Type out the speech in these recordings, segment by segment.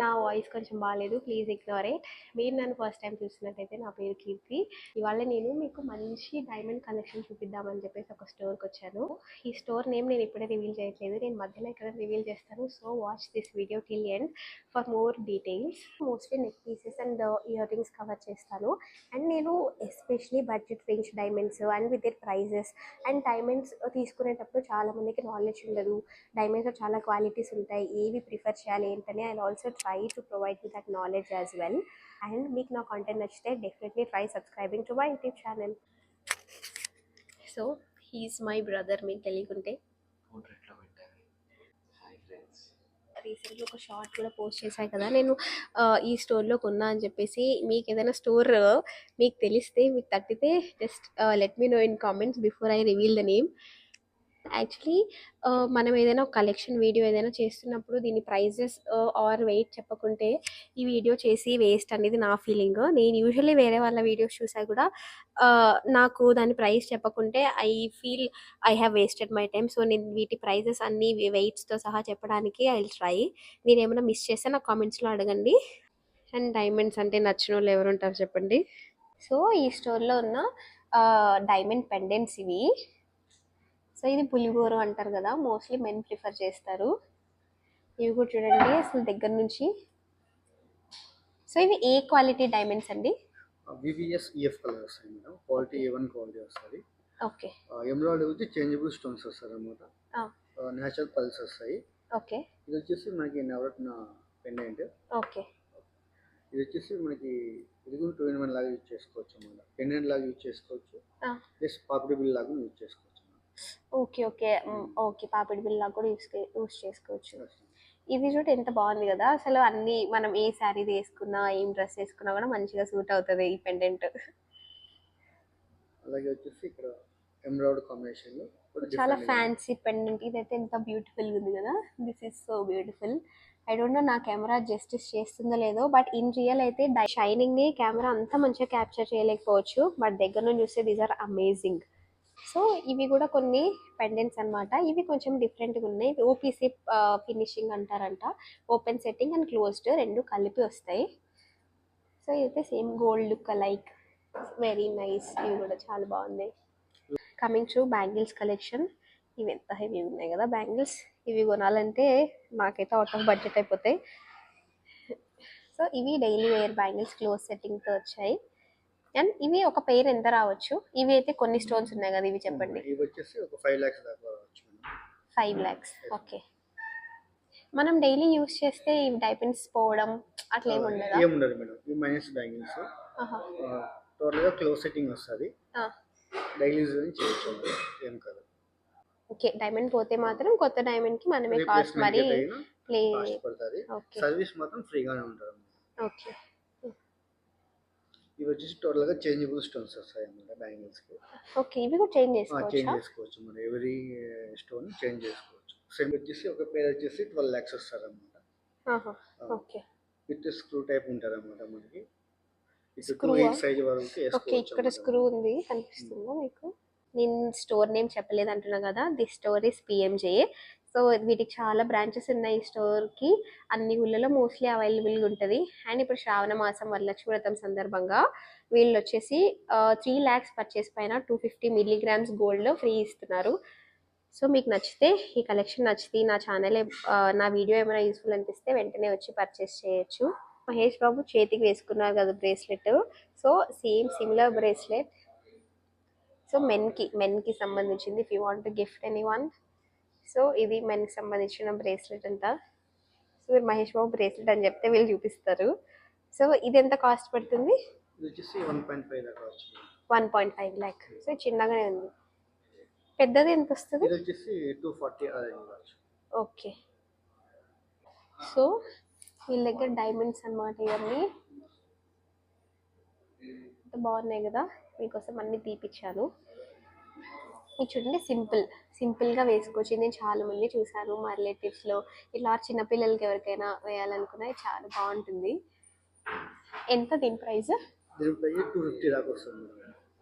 నా వాయిస్ కొంచెం బాగాలేదు ప్లీజ్ ఇగ్నోర్ ఇట్. మీరు నన్ను ఫస్ట్ టైం చూసినట్టయితే నా పేరు కీర్తి. ఇవాళ నేను మీకు మంచి డైమండ్ కలెక్షన్ చూపిద్దామని చెప్పేసి ఒక స్టోర్కి వచ్చాను. ఈ స్టోర్ నేమ్ నేను ఇప్పుడే రివీల్ చేయట్లేదు. నేను మధ్యలో ఇక్కడ రివీల్ చేస్తాను. So watch this video till end for more details. Mostly neck pieces and earrings cover చేస్తాను. అండ్ నేను especially budget range diamonds and with it prices and diamonds తీసుకునేటప్పుడు చాలామందికి నాలెడ్జ్ ఉండదు. డైమండ్స్లో చాలా క్వాలిటీస్ ఉంటాయి. ఏవి ప్రిఫర్ చేయాలి ఏంటంటే ఏంటని I also try to provide you that knowledge as well and మీకు నా కాంటెంట్ నచ్చితే definitely try subscribing to my YouTube channel so he's my brother మీకు తెలియకుంటే రీసెంట్గా ఒక షార్ట్ కూడా పోస్ట్ చేశాను కదా నేను ఈ స్టోర్లో కొన్నా అని చెప్పేసి మీకు ఏదైనా స్టోర్ మీకు తెలిస్తే మీకు తట్టితే just let me know in comments before I reveal the name actually uh, మనం ఏదైనా ఒక కలెక్షన్ వీడియో ఏదైనా చేస్తున్నప్పుడు దీని ప్రైజెస్ ఆర్ వెయిట్ చెప్పకుంటే ఈ వీడియో చేసి వేస్ట్ అనేది నా ఫీలింగ్ నేను యూజువల్లీ వేరే వాళ్ళ వీడియోస్ చూసా కూడా uh, నాకు దాని price చెప్పకుంటే I feel I have wasted my time so నేను వీటి ప్రైజెస్ అన్ని వెయిట్స్తో సహా చెప్పడానికి ఐ ట్రై నేను ఏమైనా మిస్ చేస్తే నా కామెంట్స్లో అడగండి. అండ్ డైమండ్స్ అంటే నచ్చిన వాళ్ళు ఎవరు ఉంటారు చెప్పండి? సో ఈ స్టోర్లో ఉన్న uh, డైమండ్ పెండెంట్స్ ఇవి. సో ఇది పులిగోరు అంటారు కదా మోస్ట్లీ మెన్ ప్రిఫర్ చేస్తారు. ఇవి కూడా చూడండి అసలు దగ్గర నుంచి. సో ఇవి ఏ క్వాలిటీ డైమండ్స్ అండి? వివిఎస్ ఈఎఫ్ కలర్ వస్తాయి madam. Quality A one quality వస్తుంది ఓకే. ఎమ్రాయిడ్ వచ్చి చేంజబుల్ స్టోన్స్ వస్తారు అనమాట. న్యాచురల్ పల్స్ వస్తాయి. ఓకే. ఇది వచ్చేసి మనకి నవరత్న పెండెంట్ ఓకే. ఇది వచ్చేసి మనకి ఇది కూడా టూ ఇన్ వన్ లాగా యూజ్ చేసుకోవచ్చు అన్నమాట. పెండెంట్ లాగా యూజ్ చేసుకోవచ్చు. ప్లస్ పాపిడి బిల్ లాగా యూజ్ చేసుకోవచ్చు. Okay okay. ఓకే. పాపిడి బిల్లా కూడా యూస్ యూస్ చేసుకోవచ్చు. ఇది చూడ ఎంత బాగుంది కదా. అసలు అన్ని మనం ఏ శారీ వేసుకున్నా ఏం డ్రెస్ వేసుకున్నా కూడా మంచిగా సూట్ అవుతుంది ఈ పెండెంట్ అలాగే వచ్చేసి ఇక్కడ ఎమ్రాయిడ్ కాంబినేషన్ చాలా ఫ్యాన్సీ పెండెంట్ ఇదైతే ఎంత బ్యూటిఫుల్ ఉంది కదా. This is so beautiful I don't know నా కెమెరా జస్టిస్ చేస్తుందో లేదో బట్ ఇన్ రియల్ అయితే షైనింగ్ని కెమెరా అంత మంచిగా క్యాప్చర్ చేయలేకపోవచ్చు. బట్ దగ్గర నుంచి చూస్తే దీస్ ఆర్ అమేజింగ్ సో ఇవి కూడా కొన్ని పెండెంట్స్ అనమాట ఇవి కొంచెం డిఫరెంట్గా ఉన్నాయి. ఓపీసీ ఫినిషింగ్ అంటారంట. ఓపెన్ సెట్టింగ్ అండ్ క్లోజ్డ్ రెండు కలిపి వస్తాయి. సో ఇదైతే same gold look like very nice ఇవి కూడా చాలా బాగున్నాయి. కమింగ్ టు బ్యాంగిల్స్ కలెక్షన్ ఇవి ఎంత హెవీ ఉన్నాయి కదా బ్యాంగిల్స్ ఇవి కొనాలంటే నాకైతే అవుట్ ఆఫ్ బడ్జెట్ అయిపోతాయి. సో ఇవి డైలీ వేర్ బ్యాంగిల్స్ క్లోజ్ సెట్టింగ్తో వచ్చాయి. అండ్ ఇవి ఒక పెయిర్ ఎంత రావచ్చు? ఇవి అయితే కొన్ని స్టోన్స్ ఉన్నాయి కదా ఇవి చెప్పండి. ఇవి వచ్చేసి ఒక ఫైవ్ ల్యాక్స్ దాకా రావచ్చు మేడం. ఫైవ్ ల్యాక్స్ ఓకే మనం డైలీ యూస్ చేస్తే ఇవి డైపెండ్స్ పోవడం? అట్లా ఏమి ఉండదా? ఏముండదు మేడం. ఇవి మైనస్ బ్యాంగిల్స్ ఆహా. టోటల్గా క్లోజ్ సెట్టింగ్ వస్తుంది. ఆ, డైలీ అని చేయొచ్చు. ఏం కాదు. ఓకే డైమండ్ పోతే మాత్రం కొత్త డైమండ్కి మనమే కాస్ట్ మరి సర్వీస్ మాత్రం ఫ్రీగానే ఉంటుంది ఓకే ఇవి వచ్చేసి టోటల్గా చేంజబుల్ స్టోన్స్ వస్తాయి అన్నమాట బ్యాంగిల్స్కి. ఓకే ఇవి కూడా చేంజ్ చేంజ్ చేసుకోవచ్చా? చేసుకోవచ్చు మన. ఎవరీ స్టోన్ చేంజ్ చేసుకోవచ్చు. సేమ్ వచ్చేసి ఒక పేర్ వచ్చేసి ట్వెల్వ్ ల్యాక్స్ వస్తారు అనమాట ఆహా, ఓకే. విత్ స్క్రూ టైప్ ఉంటుంది అనమాట మనకి? ఎయిట్ సైజ్ వరకు ఓకే ఇక్కడ అన్నమాట. స్క్రూ ఉంది కనిపిస్తుందా మీకు? నేను స్టోర్ నేమ్ చెప్పలేదు అంటున్నా కదా the store is PMJ so వీటికి చాలా బ్రాంచెస్ ఉన్నాయి ఈ స్టోర్కి అన్ని ఊళ్ళలో మోస్ట్లీ అవైలబుల్గా ఉంటుంది. అండ్ ఇప్పుడు శ్రావణ మాసం వరలక్ష్మి వ్రతం సందర్భంగా వీళ్ళు వచ్చేసి త్రీ ల్యాక్స్ పర్చేస్ పైన two fifty milligrams gold free ఇస్తున్నారు. సో మీకు నచ్చితే ఈ కలెక్షన్ నచ్చితే నా ఛానల్ నా వీడియో ఏమైనా యూస్ఫుల్ అనిపిస్తే వెంటనే వచ్చి పర్చేస్ చేయొచ్చు. మహేష్ బాబు చేతికి వేసుకున్నారు కదా bracelet so same similar bracelet so మెన్కి మెన్కి సంబంధించింది. If you want to gift any one so ఇది మెన్కి సంబంధించిన బ్రేస్లెట్ అంట. సో మీరు మహేష్ బాబు బ్రేస్లెట్ అని చెప్తే వీళ్ళు చూపిస్తారు. సో ఇది ఎంత కాస్ట్ పడుతుంది? One point five lakh. So చిన్నగానే ఉంది. పెద్దది ఎంత వస్తుంది? ఓకే. సో వీళ్ళ దగ్గర డైమండ్స్ అన్నమాట ఇవన్నీ. బాగున్నాయి కదా. మీకోసం అన్ని తీపిచ్చాను. ఇది చూడండి సింపుల్ సింపుల్గా వేసుకోవచ్చు నేను చాలా మంది చూశాను మా రిలేటివ్స్లో ఇలా చిన్నపిల్లలకి ఎవరికైనా వేయాలనుకున్నా చాలా బాగుంటుంది. ఎంత దీని price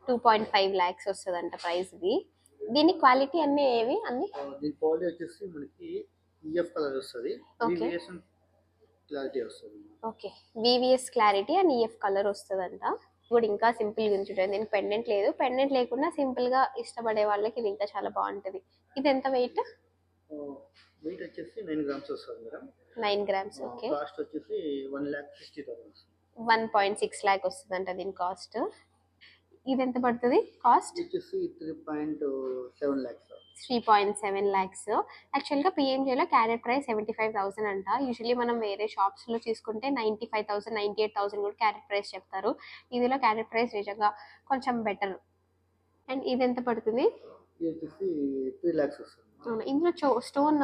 two point five lakhs వస్తుందంట ప్రైస్ ఇది. దీని క్వాలిటీ అన్నీ ఏవి? అన్ని? దీని క్వాలిటీ వచ్చేసి మనకి ఈఎఫ్ కలర్ వస్తుంది. క్లారిటీ వస్తుంది. Okay. VVS clarity and EF colour వస్తుందంట. కూడా ఇంకా సింపుల్గా ఉంచుంటుంది దీనికి పెండెంట్ లేదు. పెండెంట్ లేకుండా సింపుల్గా ఇష్టపడే వాళ్ళకి ఇది ఇంకా చాలా బాగుంటుంది. ఇది ఎంత వెయిట్ వెయిట్ వచ్చేసి నైన్ గ్రామ్స్ వస్తుంది madam. Nine grams okay cost వచ్చేసి one lakh sixty thousand one point six lakh వస్తుందంట దీని కాస్ట్ ఇది ఎంత పడుతుంది? కాస్ట్ వచ్చేసి three point seven lakhs three point seven lakhs యాక్చువల్గా పిఎంజేలో carat price seventy five thousand అంట. యూజువలీ మనం వేరే షాప్స్లో తీసుకుంటే ninety five thousand ninety eight thousand కూడా క్యారెట్ ప్రైస్ చెప్తారు. ఇందులో క్యారెట్ ప్రైస్ నిజంగా కొంచెం బెటర్ అండ్ ఇది ఎంత పడుతుంది? ఇందులో చో స్టోన్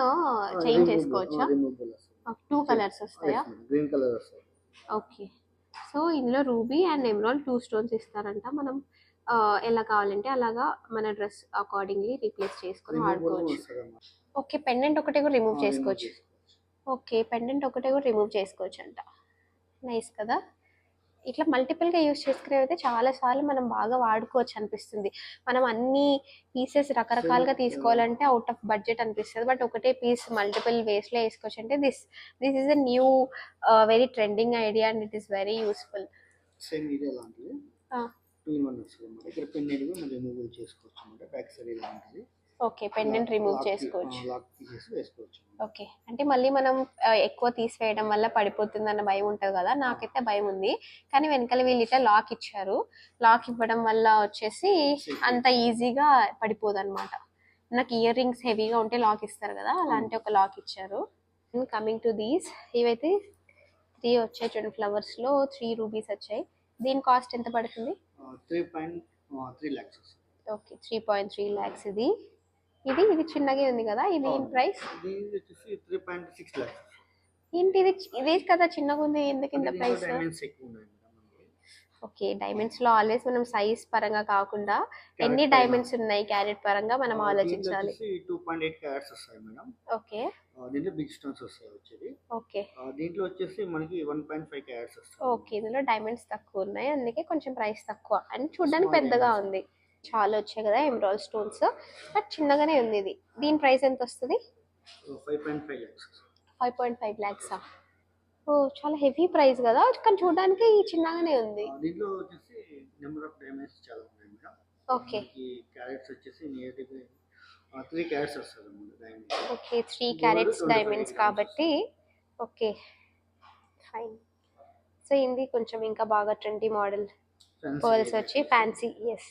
చేంజ్ చేసుకోవచ్చా? రిమూవబుల్ వస్తుంది. టూ కలర్స్ వస్తాయా? Green colour okay. సో ఇందులో ruby and emerald two stones ఇస్తారంట. మనం ఎలా కావాలంటే అలాగా మన డ్రెస్ అకార్డింగ్లీ రీప్లేస్ చేసుకొని వాడుకోవచ్చు. ఓకే పెండెంట్ ఒకటే కూడా రిమూవ్ చేసుకోవచ్చు. ఓకే పెండెంట్ ఒకటే కూడా రిమూవ్ చేసుకోవచ్చు అంట నైస్ కదా? ఇట్లా మల్టిపుల్గా యూస్ చేసుకునేవి అయితే చాలాసార్లు మనం బాగా వాడుకోవచ్చు అనిపిస్తుంది. మనం అన్ని పీసెస్ రకరకాలుగా తీసుకోవాలంటే అవుట్ ఆఫ్ బడ్జెట్ అనిపిస్తుంది. బట్ ఒకటే పీస్ మల్టిపుల్ వేస్లో వేసుకోవచ్చు. అంటే this this is a new very trending idea and it is very useful two in one వస్తుంది అన్నమాట. ఇక్కడ పెన్నెంట్ కూడా మనం రిమూవల్ చేసుకోవచ్చు అన్నమాట. బ్యాక్ సైడ్ ఇలా ఉంటుంది. ఓకే పెండెంట్ రిమూవ్ చేసుకోవచ్చు. లాక్ తీసేసి వేసుకోవచ్చు ఓకే అంటే మళ్ళీ మనం ఎక్కువ తీసివేయడం వల్ల పడిపోతుంది అన్న భయం ఉంటుంది కదా? నాకైతే భయం ఉంది. కానీ వెనకాల వీళ్ళు ఇట్లా లాక్ ఇచ్చారు. లాక్ ఇవ్వడం వల్ల వచ్చేసి అంత ఈజీగా పడిపోదు అనమాట నాకు ఇయర్ రింగ్స్ హెవీగా ఉంటే లాక్ ఇస్తారు కదా? అలాంటి ఒక లాక్ ఇచ్చారు. కమింగ్ టు దీస్ ఇవైతే త్రీ వచ్చాయి చూడండి. ఫ్లవర్స్లో త్రీ రూబీస్ వచ్చాయి. దీని కాస్ట్ ఎంత పడుతుంది? Three point three lakhs okay three point three lakhs ఇది. ఇది ఇది చిన్నగా ఉంది కదా ఇది price three point six lakhs ఏంటి ఇది? ఇదే కదా చిన్నగా ఉంది ఎందుకు ఇంత ప్రైస్. ఓకే డైమండ్స్లో ఆల్వేస్ మనం సైజ్ పరంగా కాకుండా ఎన్ని. డైమండ్స్ ఉన్నాయి క్యారెట్ పరంగా మనం ఆలోచించాలి. వచ్చేసి టూ పాయింట్ ఎయిట్ క్యారెట్స్ వస్తాయి మేడం. ఓకే. దీంట్లో బిగ్ స్టోన్స్ వస్తాయి వచ్చేది ఓకే. దీంట్లో వచ్చేసి మనకి వన్ పాయింట్ ఫైవ్ క్యారెట్స్ వస్తాయి. ఓకే ఇందులో డైమండ్స్ తక్కువ ఉన్నాయి. అందుకే కొంచెం ప్రైస్ తక్కువ. అండ్ చూడడానికి పెద్దగా. ఉంది. చాలా వచ్చాయి కదా ఎమరాల్ స్టోన్స్ బట్ చిన్నగానే ఉంది ఇది. దీని ప్రైస్ ఎంత వస్తుంది? Five point five lakhs five point five ల్యాక్సా ఓ చాలా హెవీ ప్రైస్ కదా. కానీ చూడడానికి చిన్నగానే ఉంది. దీంట్లో వచ్చేసి నెంబర్ ఆఫ్ డైమండ్స్ చాలా ఉన్నాయి మేడం. ఓకే. క్యారెట్స్ వచ్చేసి నియర్ త్రీ క్యారెట్స్ వస్తుంది ఓకే త్రీ క్యారెట్స్ 25 డైమండ్స్. కాబట్టి ఓకే ఫైన్ సో ఇది కొంచెం ఇంకా బాగా ట్రెండీ మోడల్ పర్ల్స్ వచ్చి ఫ్యాన్సీ ఎస్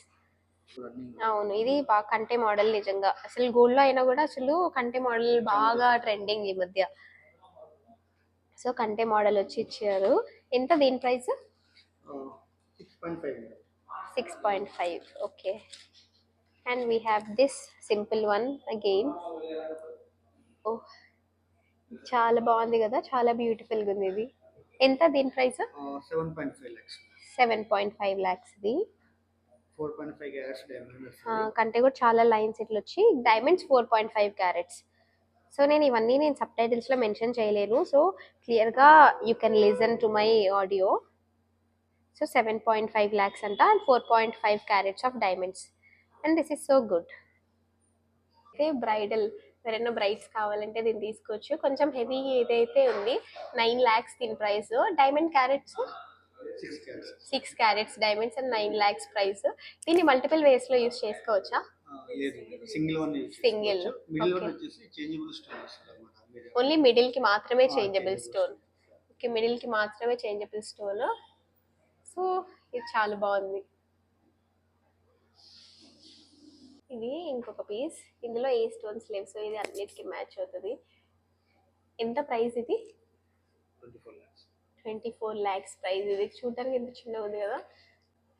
అవును ఇది బాగా కంటే మోడల్ నిజంగా. అసలు గోల్డ్లో అయినా కూడా అసలు కంటే మోడల్ బాగా ట్రెండింగ్ ఈ మధ్య. సో కంటే మోడల్ వచ్చి ఇచ్చారు. ఎంత దీని price six point five okay we have this simple one again oh Oh, చాలా బాగుంది కదా చాలా బ్యూటిఫుల్గా ఉంది ఇది. ఎంత దీని price seven point five lakhs seven point five lakhs ఇది. Four point five carats diamond ఆ, వస్తుంది కంటే కూడా చాలా లైన్స్ ఇట్లా వచ్చి diamonds four point five carats so నేను ఇవన్నీ నేను సబ్ టైటిల్స్లో మెన్షన్ చేయలేను. సో క్లియర్గా you can listen to my audio so seven point five lakhs అంట and four point five carats of diamonds and this is so good అయితే bridal ఎవరైనా brides కావాలంటే దీన్ని తీసుకోవచ్చు. కొంచెం హెవీ ఏదైతే ఉంది. నైన్ ల్యాక్స్ దీని price diamond carats six carats diamonds and nine lakhs price దీన్ని మల్టిపుల్ వేస్లో యూస్ చేసుకోవచ్చా? సింగిల్ వన్ మీరు ఓన్లీ మిడిల్కి మాత్రమే చేంజబుల్ స్టోన్ ఓకే మిడిల్కి మాత్రమే చేంజబుల్ స్టోన్ సో ఇది చాలా బాగుంది. ఇది ఇంకొక పీస్ ఇందులో ఏ స్టోన్స్ లేవు. సో ఇది అన్నిటికీ మ్యాచ్ అవుతుంది. ఎంత ప్రైస్ ఇది? ట్వంటీ ఫోర్ ల్యాక్స్ ప్రైస్ ఇది. చూడడానికి ఎంత చిన్నగా ఉంది కదా.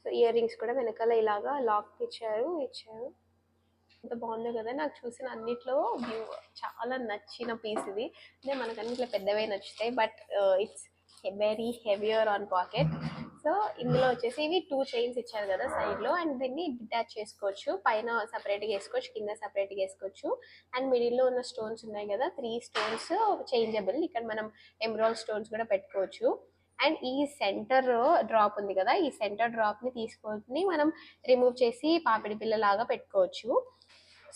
సో ఇయర్ రింగ్స్ కూడా వెనకాల ఇలాగా లాక్ ఇచ్చారు ఇచ్చారు. ఎంత బాగుందో కదా. నాకు చూసిన అన్నిట్లో చాలా నచ్చిన పీస్ ఇది. అంటే మనకు అన్నిట్లో పెద్దవే నచ్చుతాయి. But it's very heavier on pocket so ఇందులో వచ్చేసి ఇవి టూ చైన్స్ ఇచ్చారు కదా సైడ్లో అండ్ దీన్ని డిటాచ్ చేసుకోవచ్చు. పైన సపరేట్గా వేసుకోవచ్చు. కింద సపరేట్గా వేసుకోవచ్చు. అండ్ మిడిల్లో ఉన్న స్టోన్స్ ఉన్నాయి కదా త్రీ స్టోన్స్ చేంజబుల్ ఇక్కడ మనం ఎమరాల్ స్టోన్స్ కూడా పెట్టుకోవచ్చు. అండ్ ఈ సెంటర్ డ్రాప్ ఉంది కదా ఈ సెంటర్ డ్రాప్ని తీసుకొని మనం రిమూవ్ చేసి పాపిడి పిల్లలాగా పెట్టుకోవచ్చు.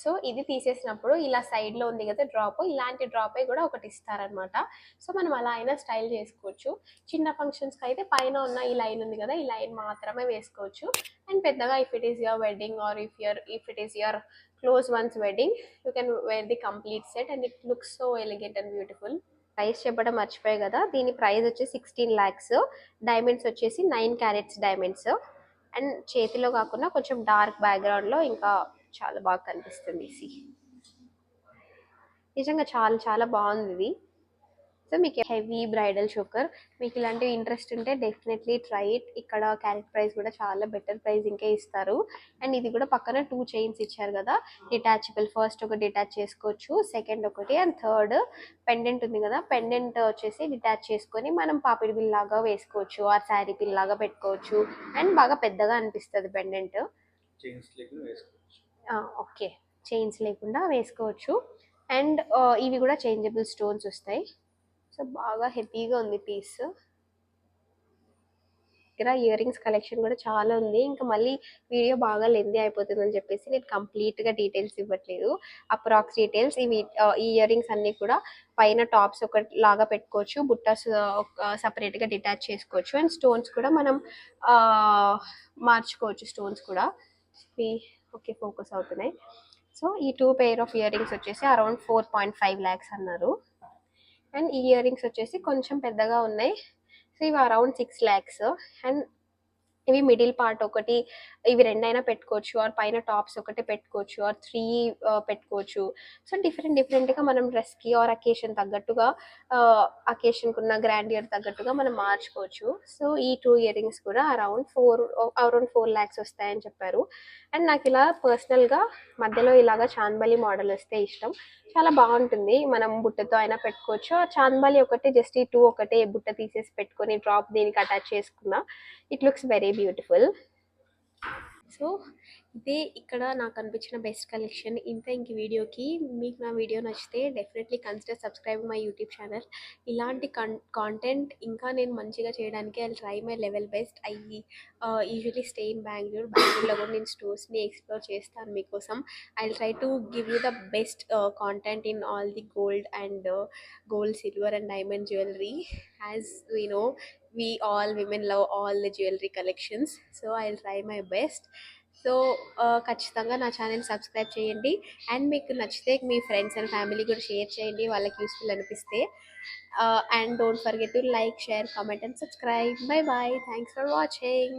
సో ఇది తీసేసినప్పుడు ఇలా సైడ్లో ఉంది కదా డ్రాప్ ఇలాంటి డ్రాపే కూడా ఒకటి ఇస్తారనమాట సో మనం అలా అయినా స్టైల్ చేసుకోవచ్చు. చిన్న ఫంక్షన్స్కి అయితే పైన ఉన్న ఈ లైన్ ఉంది కదా ఈ లైన్ మాత్రమే వేసుకోవచ్చు. అండ్ పెద్దగా if it is your wedding or if your if it is your close ones wedding you can wear the complete set and it looks so elegant and beautiful price చెప్పడం మర్చిపోయాయి కదా దీని price వచ్చి sixteen lakhs diamonds వచ్చేసి nine carats diamonds and చేతిలో కాకుండా కొంచెం dark బ్యాక్గ్రౌండ్లో ఇంకా చాలా బాగా కనిపిస్తుంది సి. నిజంగా చాలా చాలా బాగుంది ఇది. సో మీకు హెవీ బ్రైడల్ షోకర్. మీకు ఇలాంటివి ఇంట్రెస్ట్ ఉంటే డెఫినెట్లీ ట్రై ఇట్. ఇక్కడ క్యారెట్ ప్రైస్ కూడా చాలా బెటర్ ప్రైస్ ఇంకే ఇస్తారు. అండ్ ఇది కూడా పక్కన టూ చైన్స్ ఇచ్చారు కదా. డిటాచబుల్. ఫస్ట్ ఒకటి డిటాచ్ చేసుకోవచ్చు సెకండ్ ఒకటి అండ్ థర్డ్ పెండెంట్ ఉంది కదా. పెండెంట్ వచ్చేసి డిటాచ్ చేసుకొని మనం పాపిడి బిల్ లాగా వేసుకోవచ్చు ఆ శారీ బిల్ లాగా పెట్టుకోవచ్చు. అండ్ బాగా పెద్దగా అనిపిస్తుంది పెండెంట్. ఓకే. చైన్స్ లేకుండా వేసుకోవచ్చు. అండ్ ఇవి కూడా చేంజబుల్ స్టోన్స్ వస్తాయి. సో బాగా హెవీగా ఉంది పీస్ ఇక్కడ ఇయర్ రింగ్స్ కలెక్షన్ కూడా చాలా ఉంది. ఇంకా మళ్ళీ వీడియో బాగా లెందీ అయిపోతుందని చెప్పేసి నేను కంప్లీట్గా డీటెయిల్స్ ఇవ్వట్లేదు. అప్రాక్స్ డీటెయిల్స్ ఇవి ఈ ఇయర్ రింగ్స్ అన్నీ కూడా పైన టాప్స్ ఒక లాగా పెట్టుకోవచ్చు. బుట్టస్ సపరేట్గా డిటాచ్ చేసుకోవచ్చు. అండ్ స్టోన్స్ కూడా మనం మార్చుకోవచ్చు స్టోన్స్ కూడా. ఓకే ఫోకస్ అవుతున్నాయి. సో ఈ two pair of earrings వచ్చేసి around four point five lakhs అన్నారు. అండ్ ఈ ఇయర్ రింగ్స్ వచ్చేసి కొంచెం పెద్దగా ఉన్నాయి. సో ఇవి అరౌండ్ సిక్స్ ల్యాక్స్ అండ్ ఇవి మిడిల్ పార్ట్ ఒకటి. ఇవి రెండైనా పెట్టుకోవచ్చు. ఆర్ పైన టాప్స్ ఒకటి పెట్టుకోవచ్చు. ఆర్ త్రీ పెట్టుకోవచ్చు. సో డిఫరెంట్ డిఫరెంట్గా మనం డ్రెస్కి ఆర్ అకేషన్ తగ్గట్టుగా అకేషన్కి ఉన్న గ్రాండ్ ఇయర్ తగ్గట్టుగా మనం మార్చుకోవచ్చు. సో ఈ టూ ఇయర్ రింగ్స్ కూడా around four around four lakhs వస్తాయని చెప్పారు. అండ్ నాకు ఇలా పర్సనల్గా మధ్యలో ఇలాగా చాందబలి మోడల్ వస్తే ఇష్టం. చాలా బాగుంటుంది. మనం బుట్టతో అయినా పెట్టుకోవచ్చు. ఆ ఒకటి జస్ట్ ఈ టూ ఒకటే బుట్ట తీసేసి పెట్టుకొని డ్రాప్ దీనికి అటాచ్ చేసుకున్నా it looks very beautiful so ఇదే ఇక్కడ నాకు అనిపించిన బెస్ట్ కలెక్షన్ ఇంత ఇంక వీడియోకి మీకు నా వీడియో నచ్చితే definitely consider subscribe my YouTube channel ఇలాంటి కాంటెంట్ ఇంకా నేను మంచిగా చేయడానికి I try my level best I usually stay in Bengaluru బెంగళూరులో కూడా నేను స్టోర్స్ని ఎక్స్ప్లోర్ చేస్తాను మీకోసం. I try to give you the best content in all the gold and gold silver and diamond jewellery as you know we all women love all the jewelry collections. So i'll try my best. So uh, ఖచ్చితంగా నా channel subscribe చేయండి. And మీకు నచ్చితే మీ friends and family కూడా share చేయండి. వాళ్ళకి useful అనిపిస్తే. And don't forget to like share comment and subscribe bye bye thanks for watching